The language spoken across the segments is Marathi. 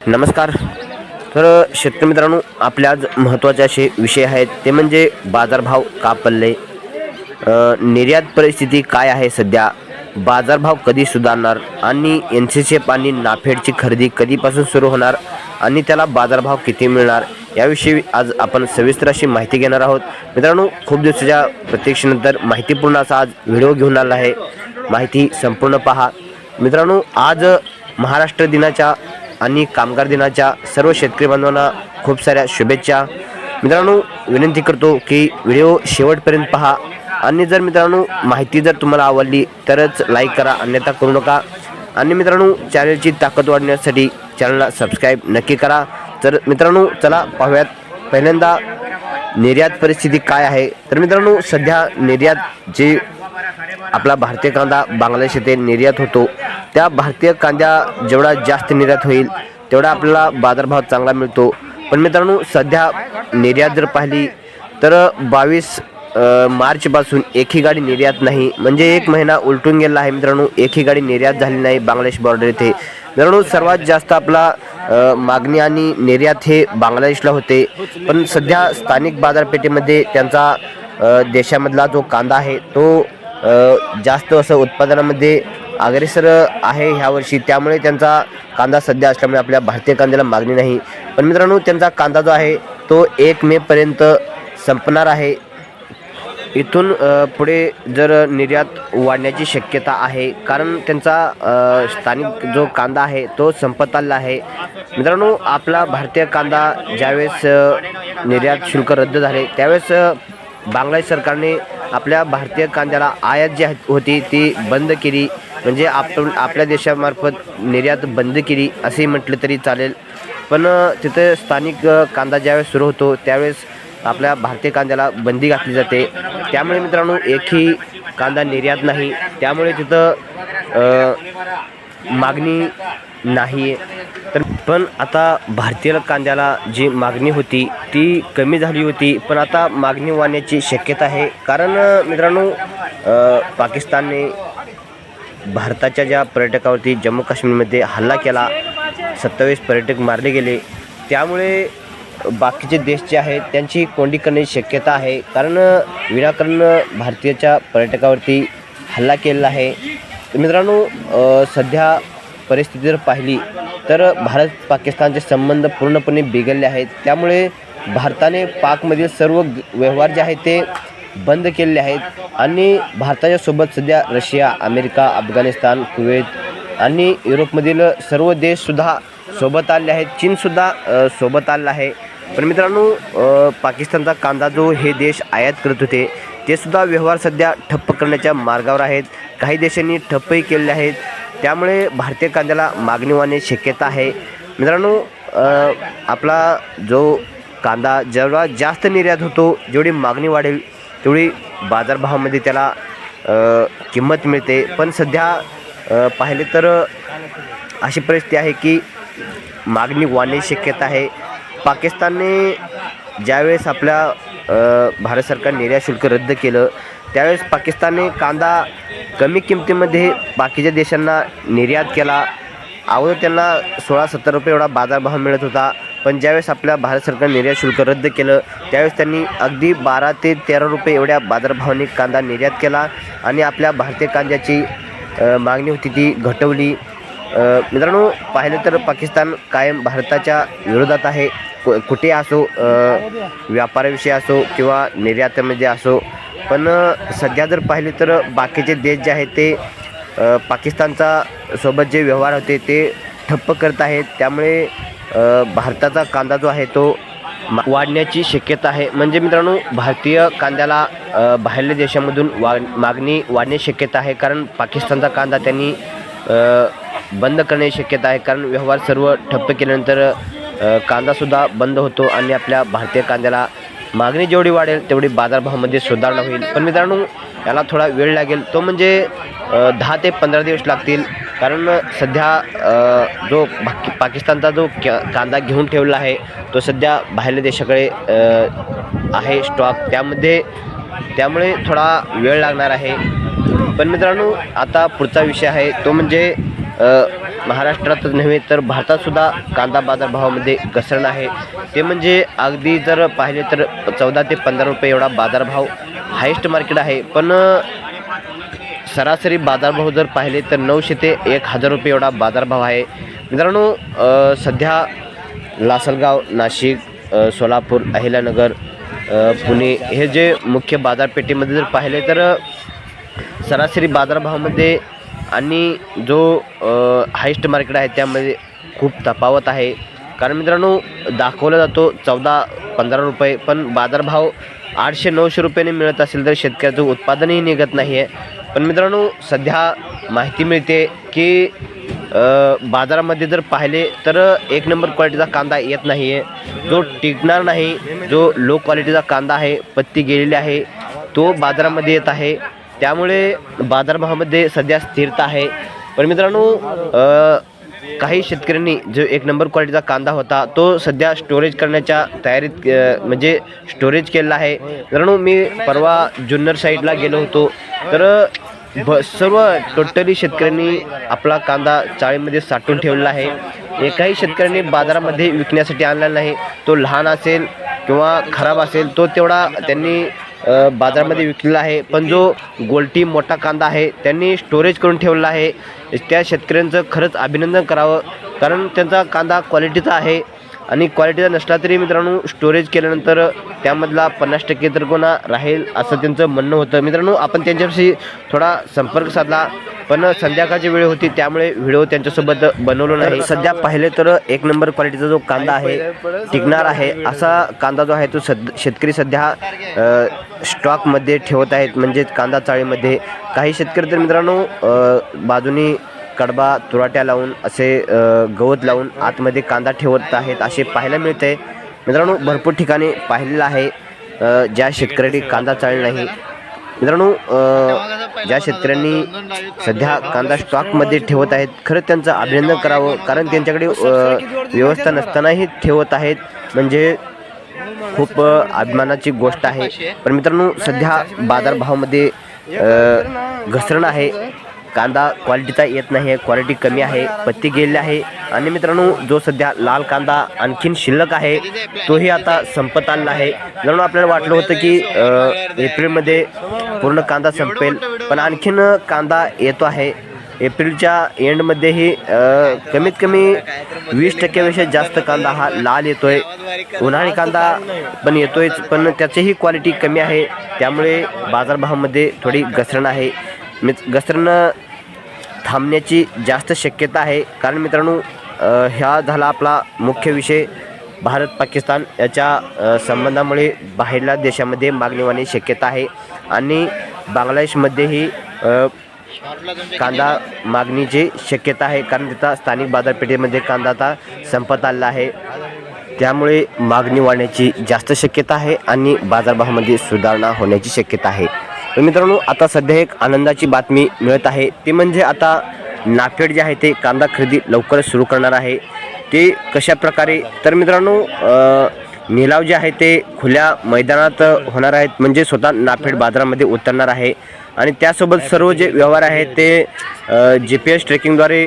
नमस्कार. तर शेतकरी मित्रांनो आपल्या आज महत्त्वाचे असे विषय आहेत. ते म्हणजे बाजारभाव का पडले? निर्यात परिस्थिती काय आहे सध्या? बाजारभाव कधी सुधारणार? आणि एन सी सी एफ आणि नाफेडची खरेदी कधीपासून सुरू होणार? आणि त्याला बाजारभाव किती मिळणार? याविषयी आज आपण सविस्तर अशी माहिती घेणार आहोत. मित्रांनो खूप दिवसाच्या प्रतीक्षेनंतर माहितीपूर्ण असा आज व्हिडिओ घेऊन आला आहे. माहिती संपूर्ण पहा. मित्रांनो आज महाराष्ट्र दिनाच्या आणि कामगार दिनाच्या सर्व शेतकरी बांधवांना खूप साऱ्या शुभेच्छा. मित्रांनो विनंती करतो की व्हिडिओ शेवटपर्यंत पहा. आणि जर मित्रांनो माहिती जर तुम्हाला आवडली तरच लाईक करा अन्यथा करू नका. आणि मित्रांनो चॅनलची ताकद वाढण्यासाठी चॅनलला सबस्क्राईब नक्की करा. तर मित्रांनो चला पाहूयात पहिल्यांदा निर्यात परिस्थिती काय आहे. तर मित्रांनो सध्या निर्यात जे आपला भारतीय कांदा बांगलादेश येथे निर्यात होतो. त्या भारतीय कांद्या जेवढा जास्त निर्यात होईल तेवढा आपल्याला बाजारभाव चांगला मिळतो. पण मित्रांनो सध्या निर्यात जर पाहिली तर बावीस मार्चपासून एकही गाडी निर्यात नाही. म्हणजे एक महिना उलटून गेला आहे मित्रांनो एकही गाडी निर्यात झाली नाही बांगलादेश बॉर्डर येथे. मित्रांनो सर्वात जास्त आपला मागणी आणि निर्यात हे बांगलादेशला होते. पण सध्या स्थानिक बाजारपेठेमध्ये त्यांचा देशामधला जो कांदा आहे तो जास्त असं उत्पादनामध्ये अग्रेसर आहे ह्यावर्षी त्यामुळे त्यांचा कांदा सध्या असल्यामुळे आपल्या भारतीय कांद्याला मागणी नाही. पण मित्रांनो त्यांचा कांदा जो आहे तो एक मेपर्यंत संपणार आहे. इथून पुढे जर निर्यात वाढण्याची शक्यता आहे कारण त्यांचा स्थानिक जो कांदा आहे तो संपत आलेला आहे. मित्रांनो आपला भारतीय कांदा ज्यावेळेस निर्यात शुल्क रद्द झाले त्यावेळेस बांगलादेश सरकारने आपल्या भारतीय कांद्याला आयात जी होती ती बंद केली. म्हणजे आपण आपल्या देशामार्फत निर्यात बंद केली असेही म्हटलं तरी चालेल. पण तिथे स्थानिक कांदा ज्यावेळेस सुरू होतो त्यावेळेस आपल्या भारतीय कांद्याला बंदी घातली जाते. त्यामुळे मित्रांनो एकही कांदा निर्यात नाही. त्यामुळे तिथं मागणी नाही. तर पण आता भारतीय कांद्याला जी मागणी होती ती कमी झाली होती. पण आता मागणी वाढण्याची शक्यता आहे. कारण मित्रांनो पाकिस्तानने भारताच्या ज्या पर्यटकावरती जम्मू काश्मीरमध्ये हल्ला केला सत्तावीस पर्यटक मारले गेले. त्यामुळे बाकीचे देश जे आहेत त्यांची कोंडी करण्याची शक्यता आहे. कारण विनाकारण भारतीयच्या पर्यटकावरती हल्ला केलेला आहे. तर मित्रांनो सध्या परिस्थिती जर पाहिली तर भारत पाकिस्तानचे संबंध पूर्णपणे बिघडले आहेत. त्यामुळे भारताने पाकमधील सर्व व्यवहार जे आहेत ते बंद केलेले आहेत. आणि भारताच्या सोबत सध्या रशिया अमेरिका अफगाणिस्तान कुवेत आणि युरोपमधील सर्व देशसुद्धा सोबत आले आहेत. चीनसुद्धा सोबत आलेला आहे. पण मित्रांनो पाकिस्तानचा कांदा जो हे देश आयात करत होते ते सुद्धा व्यवहार सध्या ठप्प करण्याच्या मार्गावर आहेत. काही देशांनी ठप्पही केलेले आहेत. त्यामुळे भारतीय कांद्याला मागणी वाढण्याची शक्यता आहे. मित्रांनो आपला जो कांदा जेवढा जास्त निर्यात होतो जेवढी मागणी वाढेल तेवढी बाजारभावामध्ये त्याला किंमत मिळते. पण सध्या पाहिले तर अशी परिस्थिती आहे की मागणी वाढण्याची शक्यता आहे. पाकिस्तानने ज्यावेळेस आपल्या भारत सरकार निर्यात शुल्क रद्द केलं. त्यावेळेस पाकिस्तानने कांदा कमी किमतीमध्ये बाकीच्या देशांना निर्यात केला. अगोदर त्यांना सोळा सत्तर रुपये एवढा बाजारभाव मिळत होता. पण ज्यावेळेस आपल्या भारत सरकार निर्यात शुल्क रद्द केलं त्यावेळेस त्यांनी अगदी बारा ते तेरा रुपये एवढ्या बाजारभावाने कांदा निर्यात केला आणि आपल्या भारतीय कांद्याची मागणी होती ती घटवली. मित्रांनो पाहिलं तर पाकिस्तान कायम भारताच्या विरोधात आहे. कु- कुठे असो व्यापाराविषयी असो किंवा निर्यातीमध्ये असो पण सध्या जर पाहिले तर बाकीचे देश जे आहेत ते पाकिस्तानचा सोबत जे व्यवहार होते ते ठप्प करत आहेत. त्यामुळे भारताचा कांदा जो आहे तो मा- वाढण्याची शक्यता आहे. म्हणजे मित्रांनो भारतीय कांद्याला बाहेरल्या देशामधून वा मागणी वाढण्याची शक्यता आहे. कारण पाकिस्तानचा कांदा त्यांनी बंद करण्याची शक्यता आहे. कारण व्यवहार सर्व ठप्प केल्यानंतर कांदासुद्धा बंद होतो आणि आपल्या भारतीय कांद्याला मागणी जेवढी वाढेल तेवढी बाजारभावामध्ये सुधारणा होईल. पण मित्रांनो याला थोडा वेळ लागेल. तो म्हणजे दहा ते पंधरा दिवस लागतील. कारण सध्या जो पाकिस्तानचा जो कांदा घेऊन ठेवला आहे तो सध्या बाहेरल्या देशाकडे आहे स्टॉक. त्यामध्ये त्यामुळे थोडा वेळ लागणार आहे. पण मित्रांनो आता पुढचा विषय आहे. तो म्हणजे महाराष्ट्रातच नव्हे तर भारतातसुद्धा कांदा बाजारभावामध्ये घसरण आहे. ते म्हणजे अगदी जर पाहिले तर चौदा ते पंधरा रुपये एवढा बाजारभाव हायेस्ट मार्केट आहे. पण सरासरी बाजारभाव जर पाहिले तर नऊशे ते एक हजार रुपये एवढा बाजारभाव आहे. मित्रांनो सध्या लासलगाव नाशिक सोलापूर अहिल्यानगर पुणे हे जे मुख्य बाजारपेठेमध्ये जर पाहिले तर सरासरी बाजारभावामध्ये आणि जो हायस्ट मार्केट आहे त्यामध्ये खूप तफावत आहे. कारण मित्रांनो दाखवला जातो चौदा पंधरा रुपये पण बाजारभाव आठशे नऊशे रुपयाने मिळत असेल तर शेतकऱ्याचं उत्पादनही निघत नाही आहे पण मित्रांनो सध्या माहिती मिळते की बाजारामध्ये जर पाहिले तर एक नंबर क्वालिटीचा कांदा येत नाही आहे जो टिकणार नाही जो लो क्वालिटीचा कांदा आहे पत्ती गेलेली आहे तो बाजारामध्ये येत आहे. त्यामुळे बाजारभावामध्ये सध्या स्थिरता आहे. पण मित्रांनो काही शेतकऱ्यांनी जो एक नंबर क्वालिटीचा कांदा होता तो सध्या स्टोरेज करण्याच्या तयारीत म्हणजे स्टोरेज केलेला आहे. मित्रांनो मी परवा जुन्नर साईडला गेलो होतो. तर ब सर्व टोटली शेतकऱ्यांनी आपला कांदा चाळीमध्ये साठवून ठेवलेला आहे. एकाही शेतकऱ्यांनी बाजारामध्ये विकण्यासाठी आणलेला नाही. तो लहान असेल किंवा खराब असेल तो तेवढा त्यांनी बाजारामध्ये विकलेला आहे. पण जो गोलटी मोठा कांदा आहे त्यांनी स्टोरेज करून ठेवला आहे. त्या शेतकऱ्यांचं खरंच अभिनंदन करावं. कारण त्यांचा कांदा क्वालिटीचा आहे. आणि क्वालिटीचा नसला तरी मित्रांनो स्टोरेज केल्यानंतर त्यामधला पन्नास टक्के तर कोणा राहील असं त्यांचं म्हणणं होतं. मित्रांनो आपण त्यांच्याशी थोडा संपर्क साधला पण संध्याकाळची वेळ होती त्यामुळे व्हिडिओ त्यांच्यासोबत बनवलो नाही. सध्या पाहिले तर एक नंबर क्वालिटीचा जो कांदा आहे टिकणार आहे असा कांदा जो आहे तो सद शेतकरी सध्या स्टॉकमध्ये ठेवत आहेत म्हणजेच कांदा चाळीमध्ये. काही शेतकरी तर मित्रांनो बाजूनी कडबा तुराट्या लावून असे गवत लावून आतमध्ये कांदा ठेवत आहेत असे पाहायला मिळते. मित्रांनो भरपूर ठिकाणी पाहिलेलं आहे ज्या शेतकऱ्यांनी कांदा चालला नाही मित्रांनो ज्या शेतकऱ्यांनी सध्या कांदा स्टॉकमध्ये ठेवत आहेत खरंच त्यांचं अभिनंदन करावं कारण त्यांच्याकडे व्यवस्था नसतानाही ठेवत आहेत. म्हणजे खूप अभिमानाची गोष्ट आहे. पण मित्रांनो सध्या बाजारभावामध्ये घसरण आहे. कांदा क्वालिटीचा येत नाही आहे क्वालिटी कमी आहे पत्ती गेलेली आहे. आणि मित्रांनो जो सध्या लाल कांदा आणखीन शिल्लक आहे तोही आता संपत आलेला आहे. मित्रांनो आपल्याला वाटलं होतं की एप्रिलमध्ये पूर्ण कांदा संपेल पण आणखीन कांदा येतो आहे. एप्रिलच्या एंडमध्येही कमीत कमी वीस टक्क्यापेक्षा जास्त कांदा हा लाल येतोय. उन्हाळी कांदा पण येतोयच पण त्याचीही क्वालिटी कमी आहे. त्यामुळे बाजारभावामध्ये थोडी घसरण आहे. मित घसरणं थांबण्याची जास्त शक्यता आहे. कारण मित्रांनो ह्या झाला आपला मुख्य विषय भारत पाकिस्तान याच्या संबंधामुळे बाहेरल्या देशामध्ये मागणी होण्याची शक्यता आहे. आणि बांगलादेशमध्येही कांदा मागणीची शक्यता आहे. कारण तिथं स्थानिक बाजारपेठेमध्ये कांदा आता संपत आलेला आहे. त्यामुळे मागणी वाढण्याची जास्त शक्यता आहे आणि बाजारभावामध्ये सुधारणा होण्याची शक्यता आहे. तर मित्रांनो आता सध्या एक आनंदाची बातमी मिळत आहे. ते म्हणजे आता नाफेड जे आहे ते कांदा खरेदी लवकरच सुरू करणार आहे. ते कशा प्रकारे? तर मित्रांनो निलाव जे आहे ते खुल्या मैदानात होणार आहेत. म्हणजे स्वतः नाफेड बाजारामध्ये उतरणार आहे. आणि त्यासोबत सर्व जे व्यवहार आहेत ते जी पी एस ट्रेकिंगद्वारे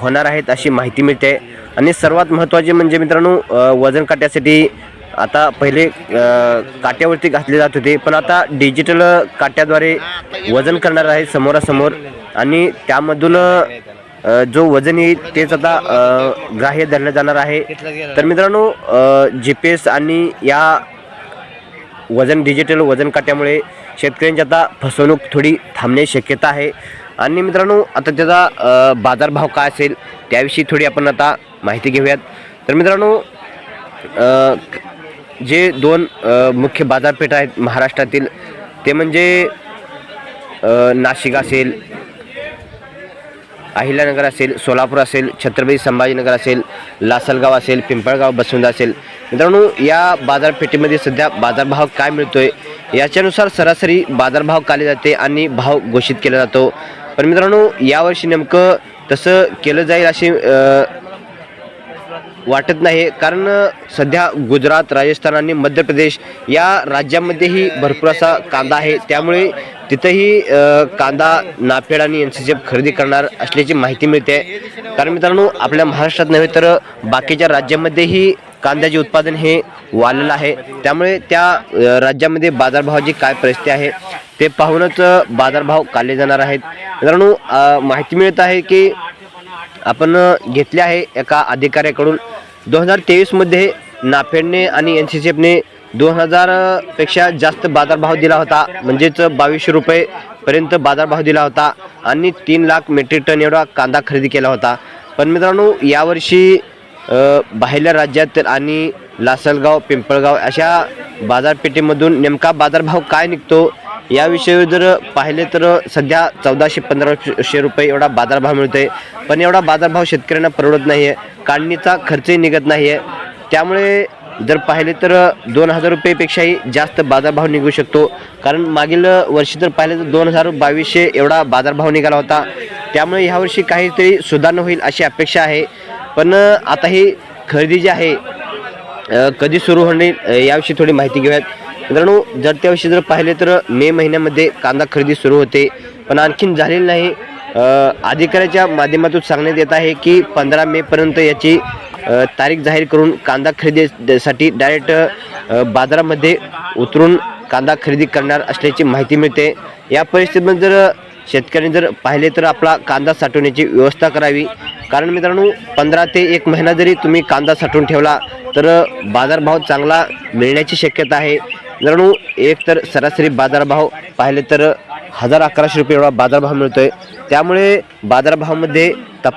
होणार आहेत अशी माहिती मिळते. आणि सर्वात महत्त्वाचे म्हणजे मित्रांनो वजन काट्यासाठी आता पहिले काट्यावरती घातले जात होते पण आता डिजिटल काट्याद्वारे वजन करणार आहे समोरासमोर आणि त्यामधून जो वजन येईल तेच आता ग्राह्य धरलं जाणार आहे. तर मित्रांनो जी पी एस आणि या वजन डिजिटल वजन काट्यामुळे शेतकऱ्यांची आता फसवणूक थोडी थांबण्याची शक्यता आहे. आणि मित्रांनो आता त्याचा बाजारभाव काय असेल त्याविषयी थोडी आपण आता माहिती घेऊयात. तर मित्रांनो जे दोन मुख्य बाजारपेठ आहेत महाराष्ट्रातील ते म्हणजे नाशिक असेल अहिल्यानगर असेल सोलापूर असेल छत्रपती संभाजीनगर असेल लासलगाव असेल पिंपळगाव बसवंदा असेल. मित्रांनो या बाजारपेठेमध्ये सध्या बाजारभाव काय मिळतोय याच्यानुसार सरासरी बाजारभाव काढले जाते आणि भाव घोषित केला जातो. पण मित्रांनो यावर्षी नेमकं तसं केलं जाईल अशी वाटत नाही. कारण सध्या गुजरात राजस्थान आणि मध्य प्रदेश या राज्यामध्येही भरपूर असा कांदा आहे. त्यामुळे तिथंही कांदा नाफेड आणि एन सी सी एफ खरेदी करणार असल्याची माहिती मिळते. कारण मित्रांनो आपल्या महाराष्ट्रात नव्हे तर बाकीच्या राज्यामध्येही कांद्याचे उत्पादन हे वाढलेलं आहे. त्यामुळे त्या राज्यामध्ये बाजारभावाची काय परिस्थिती आहे ते पाहूनच बाजारभाव काढले जाणार आहेत. मित्रांनो माहिती मिळत आहे की आपण घेतले आहे एका अधिकाऱ्याकडून. दोन हजार तेवीसमध्ये नाफेडने आणि एन सी सी एफने दोन हजारपेक्षा जास्त बाजारभाव दिला होता. म्हणजेच बावीसशे रुपयेपर्यंत बाजारभाव दिला होता आणि तीन लाख मेट्रिक टन एवढा कांदा खरेदी केला होता. पण मित्रांनो यावर्षी अ, बाहेरल्या राज्यात आणि लासलगाव पिंपळगाव अशा बाजारपेठेमधून नेमका बाजारभाव काय निघतो याविषयी जर पाहिले तर सध्या चौदाशे पंधराशे रुपये एवढा बाजारभाव मिळतोय. पण एवढा बाजारभाव शेतकऱ्यांना परवडत नाही आहे काढणीचा खर्चही निघत नाही आहे त्यामुळे जर पाहिले तर दोन हजार रुपयेपेक्षाही जास्त बाजारभाव निघू शकतो. कारण मागील वर्षी जर पाहिले तर दोन हजार बावीसशे एवढा बाजारभाव निघाला होता. त्यामुळे ह्यावर्षी काहीतरी सुधारणा होईल अशी अपेक्षा आहे. पण आता ही खरेदी जी आहे कधी सुरू होणे याविषयी थोडी माहिती घेऊयात. मित्रांनो जर त्याविषयी जर पाहिले तर मे महिन्यामध्ये कांदा खरेदी सुरू होते. पण आणखीन झालेली नाही. अधिकाऱ्याच्या माध्यमातून सांगण्यात येत आहे की पंधरा मेपर्यंत याची तारीख जाहीर करून कांदा खरेदीसाठी डायरेक्ट बाजारामध्ये उतरून कांदा खरेदी करणार असल्याची माहिती मिळते. या परिस्थितीमध्ये जर शेतकऱ्यांनी जर पाहिले तर आपला कांदा साठवण्याची व्यवस्था करावी. कारण मित्रांनो पंधरा ते एक महिना जरी तुम्ही कांदा साठवून ठेवला तर बाजारभाव चांगला मिळण्याची शक्यता आहे. मित्रांनो एक तर सरासरी बाजारभाव पाहिले तर हजार अकराशे रुपये एवढा बाजारभाव मिळतोय. त्यामुळे बाजारभावामध्ये